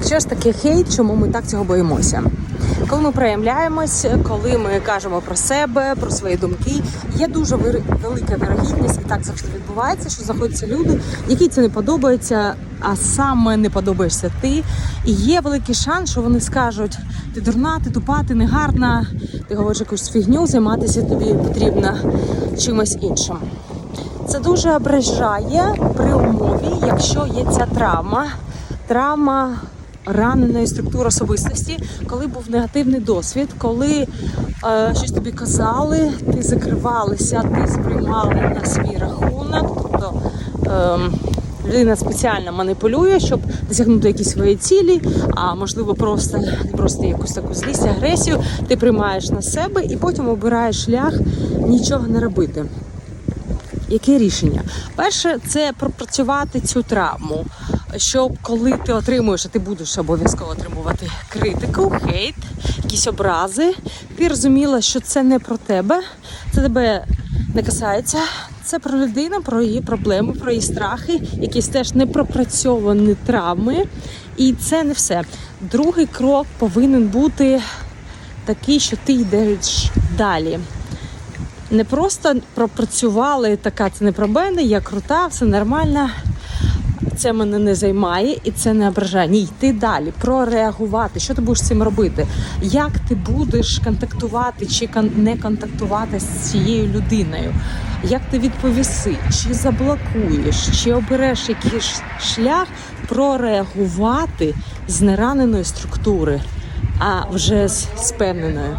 Так що ж таке хейт, чому ми так цього боїмося? Коли ми проявляємось, коли ми кажемо про себе, про свої думки, є дуже велика вірогідність, і так завжди відбувається, що знаходяться люди, які це не подобається, а саме не подобаєшся ти. І є великий шанс, що вони скажуть: ти дурна, ти тупа, ти негарна, ти говориш якусь фігню, займатися тобі потрібно чимось іншим. Це дуже ображає при умові, якщо є ця травма, травма раненої структури особистості, коли був негативний досвід, коли е, щось тобі казали, ти закривалася, ти сприймала на свій рахунок. Тобто ем, людина спеціально маніпулює, щоб досягнути якісь свої цілі, а можливо, просто просто якусь таку злість, агресію. Ти приймаєш на себе і потім обираєш шлях нічого не робити. Яке рішення? Перше, це пропрацювати цю травму, щоб коли ти отримуєш, а ти будеш обов'язково отримувати критику, хейт, якісь образи, ти розуміла, що це не про тебе, це тебе не касається. Це про людину, про її проблеми, про її страхи, якісь теж не пропрацьовані травми. І це не все. Другий крок повинен бути такий, що ти йдеш далі не просто пропрацювали така, це не про мене, я крута, все нормально. Це мене не займає і це не ображає. Ні, йти далі, прореагувати. Що ти будеш з цим робити? Як ти будеш контактувати чи не контактувати з цією людиною? Як ти відповіси, чи заблокуєш, чи обереш якийсь шлях прореагувати з нераненої структури, а вже з, з певненою?